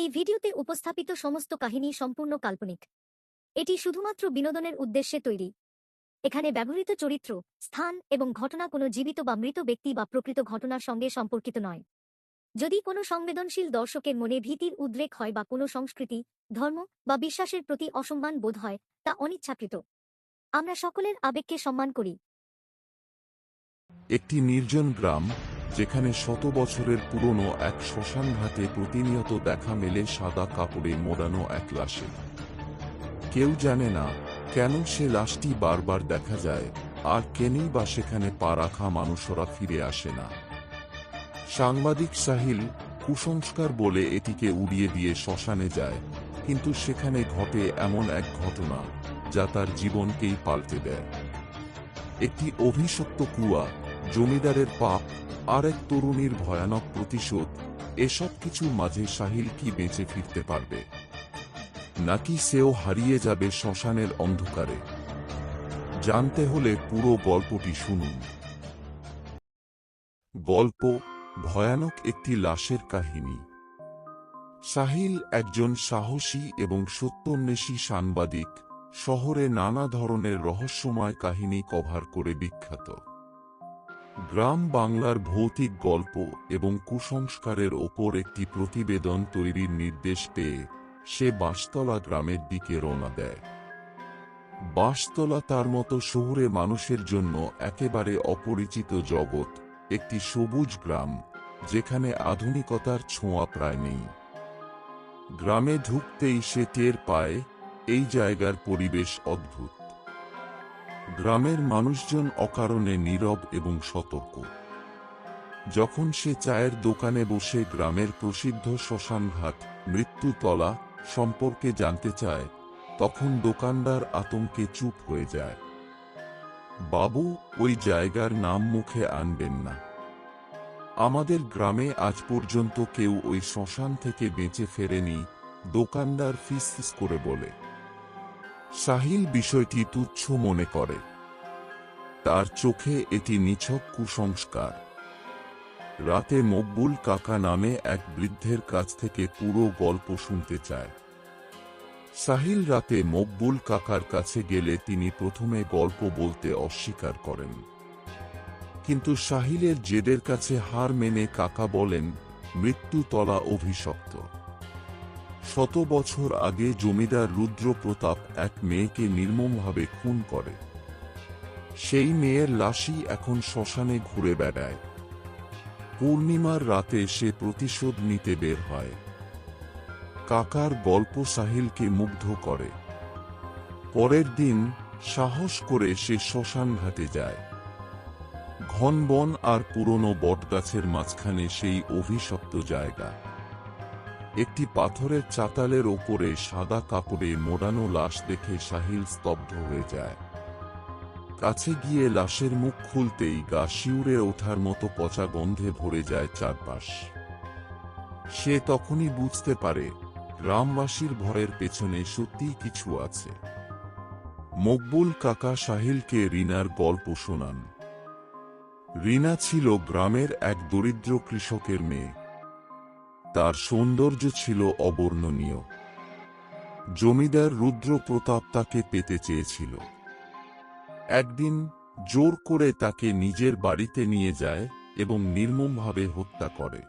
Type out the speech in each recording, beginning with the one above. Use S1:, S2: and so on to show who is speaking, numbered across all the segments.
S1: এই ভিডিওতে উপস্থাপিত সমস্ত কাহিনী সম্পূর্ণ কাল্পনিক। এটি শুধুমাত্র বিনোদনের উদ্দেশ্যে তৈরি। এখানে ব্যবহৃত চরিত্র, স্থান এবং ঘটনা কোনো জীবিত বা মৃত ব্যক্তি বা প্রকৃত ঘটনার সঙ্গে সম্পর্কিত নয়। যদি কোনো সংবেদনশীল দর্শকের মনে ভীতির উদ্রেক হয় বা কোনো সংস্কৃতি, ধর্ম বা বিশ্বাসের প্রতি অসম্মান বোধ হয়, তা অনিচ্ছাকৃত। আমরা সকলের আবেগকে সম্মান করি।
S2: একটি নির্জন গ্রাম যেখানে শত বছরের পুরনো এক শ্মশান ঘাটে প্রতিনিয়ত দেখা মেলে সাদা কাপড়ে মোড়ানো এক লাশে। কেউ জানে না কেন সে লাশটি বারবার দেখা যায়, আর কেনই বা সেখানে পা রাখা মানুষরা ফিরে আসে না। সাংবাদিক সাহিল কুসংস্কার বলে এটিকে উড়িয়ে দিয়ে শ্মশানে যায়, কিন্তু সেখানে ঘটে এমন এক ঘটনা যা তার জীবনকেই পাল্টে দেয়। একটি অভিশপ্ত কুয়া জমিদারের পাপ আর এক তরুণীর ভয়ানক প্রতিশোধ, এসব কিছুর মাঝে সাহিল কি বেঁচে ফিরতে পারবে? নাকি সেও হারিয়ে যাবে শ্মশানের অন্ধকারে? জানতে হলে পুরো গল্পটি শুনুন। গল্প, ভয়ানক একটি লাশের কাহিনী। সাহিল একজন সাহসী এবং সত্যান্বেষী সাংবাদিক, শহরে নানা ধরনের রহস্যময় কাহিনী কভার করে বিখ্যাত। গ্রাম বাংলার ভৌতিক গল্প এবং কুসংস্কারের ওপর একটি প্রতিবেদন তৈরির নির্দেশ পেয়ে সে বাঁশতলা গ্রামের দিকে রওনা দেয়। বাঁশতলা তার মতো শহুরে মানুষের জন্য একেবারে অপরিচিত জগৎ, একটি সবুজ গ্রাম, যেখানে আধুনিকতার ছোঁয়া প্রায় নেই। গ্রামে ঢুকতেই সে টের পায়, এই জায়গার পরিবেশ অদ্ভুত। গ্রামের মানুষজন অকারণে নীরব এবং সতর্ক। যখন সে চায়ের দোকানে বসে গ্রামের প্রসিদ্ধ শ্মশানঘাট, মৃত্যুতলা সম্পর্কে জানতে চায়, তখন দোকানদার আতঙ্কে চুপ হয়ে যায়। বাবু, ওই জায়গার নাম মুখে আনবেন না। আমাদের গ্রামে আজ পর্যন্ত কেউ ওই শ্মশান থেকে বেঁচে ফেরেনি, দোকানদার ফিস করে বলে। সাহিল বিষয়টি তুচ্ছ মনে করে। তার চোখে এটি নিছক কুসংস্কার। রাতে মকবুল কাকা নামে এক বৃদ্ধের কাছ থেকে পুরো গল্প শুনতে চায়। সাহিল রাতে মকবুল কাকার কাছে গেলে তিনি প্রথমে গল্প বলতে অস্বীকার করেন। কিন্তু সাহিলের জেদের কাছে হার মেনে কাকা বলেন, মৃত্যু তলা অভিশপ্ত। শত বছর আগে জমিদার রুদ্র প্রতাপ এক মেয়েকে নির্মমভাবে খুন করে। সেই মেয়ের লাশই এখন শ্মশানে ঘুরে বেড়ায়। পূর্ণিমার রাতে সে প্রতিশোধ নিতে বের হয়। কাকার গল্প সাহিলকে মুগ্ধ করে। পরের দিন সাহস করে সে শ্মশান ঘাটে যায়। ঘন বন আর পুরনো বটগাছের মাঝখানে সেই অভিশপ্ত জায়গা। একটি পাথরের চাতালের ওপরে সাদা কাপড়ে মোড়ানো লাশ দেখে সাহিল স্তব্ধ হয়ে যায়। কাছে গিয়ে লাশের মুখ খুলতেই গা শিউরে ওঠার মতো পচা গন্ধে ভরে যায় চারপাশ। সে তখনই বুঝতে পারে, গ্রামবাসীর ভয়ের পেছনে সত্যিই কিছু আছে। মকবুল কাকা সাহিলকে রিনার গল্প শোনান। রিনা ছিল গ্রামের এক দরিদ্র কৃষকের মেয়ে। তার সৌন্দর্য ছিল অবর্ণনীয়। জমিদার রুদ্র প্রতাপ তাকে পেতে চেয়েছিল। একদিন জোর করে তাকে নিজের বাড়িতে নিয়ে যায় এবং নির্মমভাবে হত্যা করে।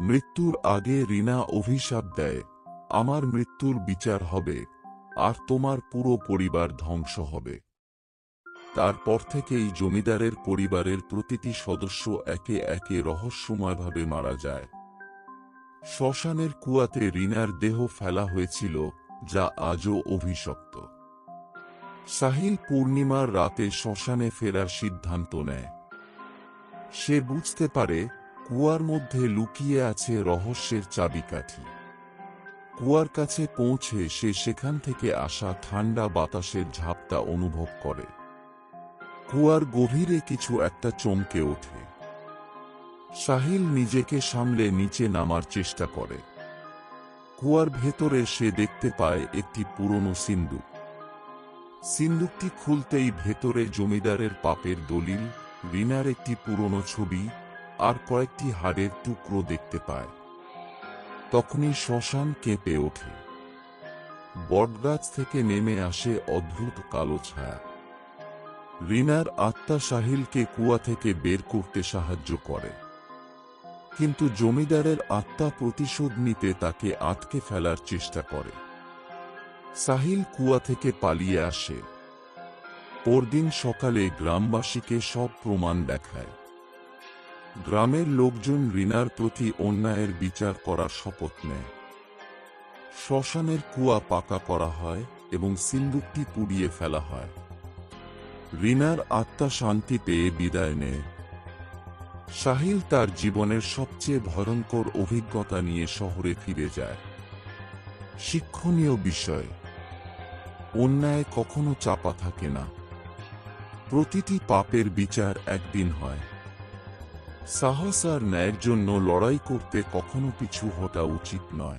S2: মৃত্যুর আগে রিনা অভিশাপ দেয়, আমার মৃত্যুর বিচার হবে আর তোমার পুরো পরিবার ধ্বংস হবে। তারপর থেকেই জমিদারের পরিবারের প্রতিটি সদস্য একে একে রহস্যময়ভাবে মারা যায়। শ্মশানের কুয়াতে রিনার দেহ ফেলা হয়েছিল, যা আজও অভিশপ্ত। সাহিল পূর্ণিমার রাতে শ্মশানে ফেরার সিদ্ধান্ত নেয়। সে বুঝতে পারে, কুয়ার মধ্যে লুকিয়ে আছে রহস্যের চাবিকাঠি। কুয়ার কাছে পৌঁছে সে সেখান থেকে আসা ঠান্ডা বাতাসের ঝাপটা অনুভব করে। কুয়ার গভীরে কিছু একটা চমকে ওঠে। সাহিল নিজেকে সামলে নিচে নামার চেষ্টা করে। কুয়ার ভেতরে সে দেখতে পায় একটি পুরনো সিন্দুক। সিন্দুকটি খুলতেই ভেতরে জমিদারের পাপের দলিল, রিনার একটি পুরনো ছবি, আর কয়েকটি হাড়ের টুকরো দেখতে পায়। তখনই শ্মশান কেঁপে ওঠে। বটগাছ থেকে নেমে আসে অদ্ভুত কালো ছায়া। রিনার আত্মা সাহিলকে কুয়া থেকে বের করতে সাহায্য করে। কিন্তু জমিদারের আত্মা প্রতিশোধ নিতে তাকে আটকে ফেলার চেষ্টা করে। সাহিল কুয়া থেকে পালিয়ে আসে। পরদিন সকালে গ্রামবাসীকে সব প্রমাণ দেখায়। গ্রামের লোকজন রিনার প্রতি অন্যায়ের বিচার করার শপথ নেয়। শ্মশানের কুয়া পাকা করা হয় এবং সিন্দুকটি পুড়িয়ে ফেলা হয়। রিনার আত্মা শান্তি পেয়ে বিদায় নেয়। সাহিল তার জীবনের সবচেয়ে ভয়ঙ্কর অভিজ্ঞতা নিয়ে শহরে ফিরে যায়। শিক্ষণীয় বিষয়, অন্যায় কখনো চাপা থাকে না। প্রতিটি পাপের বিচার একদিন হয়। সাহস আর ন্যায়ের জন্য লড়াই করতে কখনো পিছু হটা উচিত নয়।